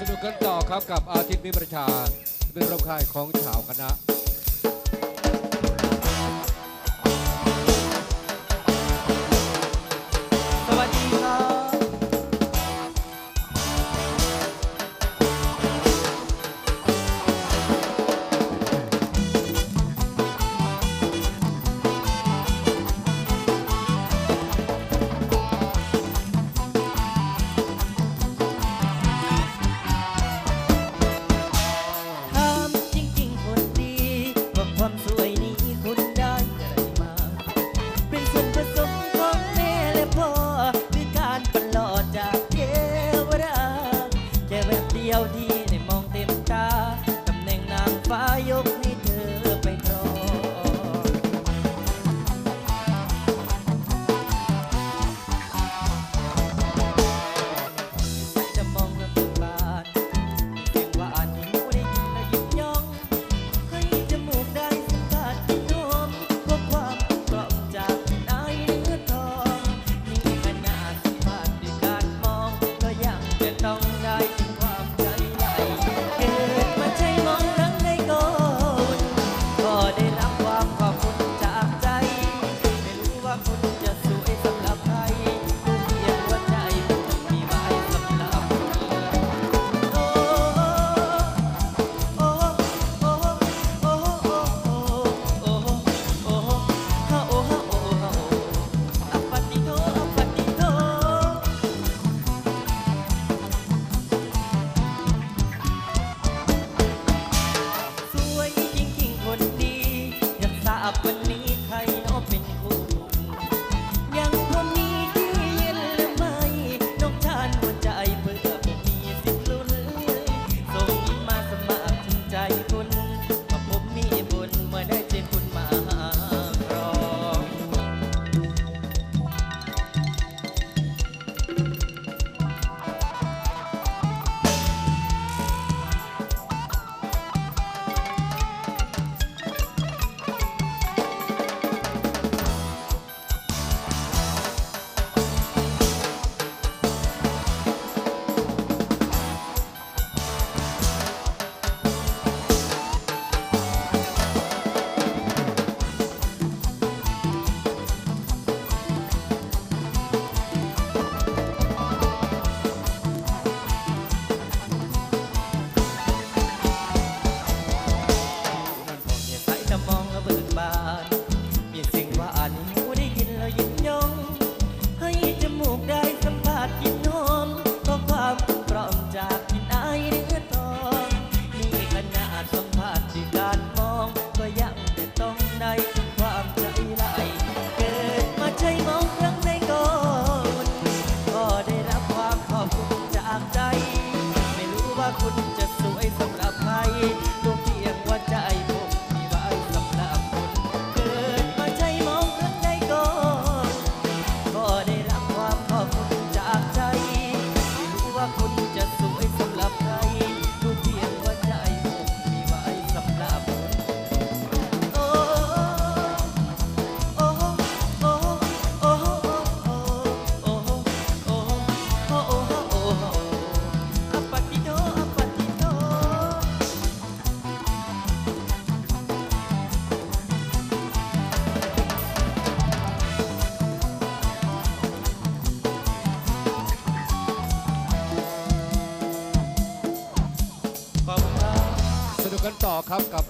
สนุกกันต่อครับกับอาทิตย์มิประชาเป็นรอบค่ายของชาวคณะ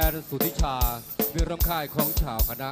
แอนสุธิชาเรื่องรำค่ายของชาวคณะ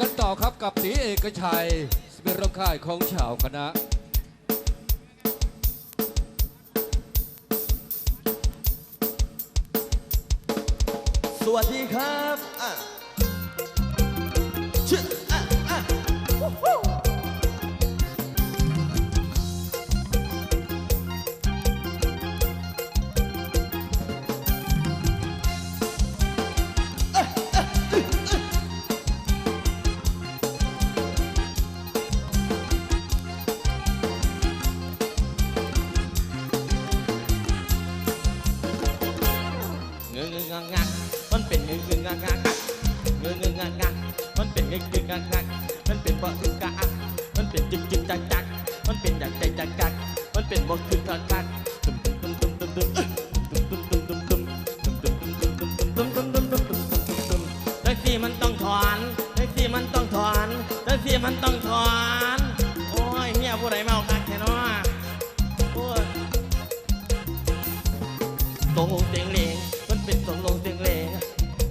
กันต่อครับกับตีเอกชัยสเป็นร่วมค่ายของชาวคณะสวัสดีครับ มตึมตึมแท็กซี่มันต้องถอนแท็กซี่มันต้องถอนแท็กซี่มันต้องถอน โอ้ยเมียผู้ใดเมาคักแค่น้อโอ้ยตรงลงเสียงเลงมันเป็นตรงลงเสียงเลง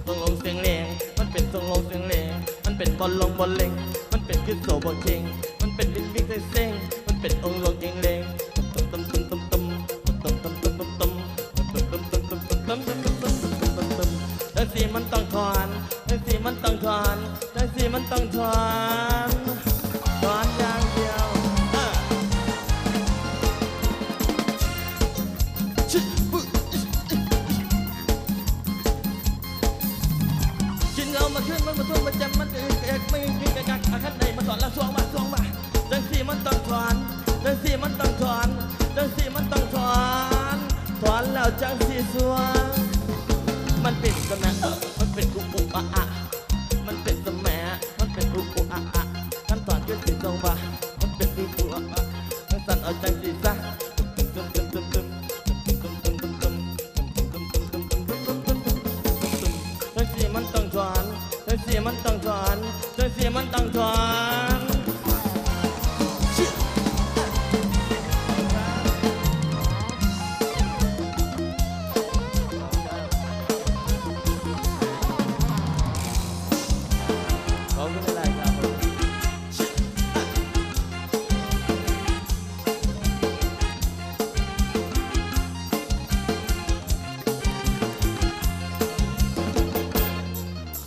ตรงลงเสียงเลงมันเป็นตรงลงเสียงเลงมันเป็นบอลลงบอลเลงมันเป็นขึ้นโซบอลเชงมันเป็นวินวิ่งเซ็งมัน ต้องถอนถอนอย่างเดียวเออชิบุกินเอามาขึ้นมันมาทุ่มมาจำมันเอกเอกไม่มีกะกักอาคันใดมาสอนละสวงมาสวงมาจังสีมันต้องถอนจังสีมันต้องถอนจังสีมันต้องถอนถอนแล้วจังสีสวงมันเป็นสมะเออมันเเสียมันต้องถอนจังสียมันต้องถอน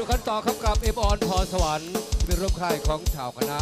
นุกกันต่อครับกับเอฟออนพรสวรรค์เป็นร่วมค่ายของชาวคณะ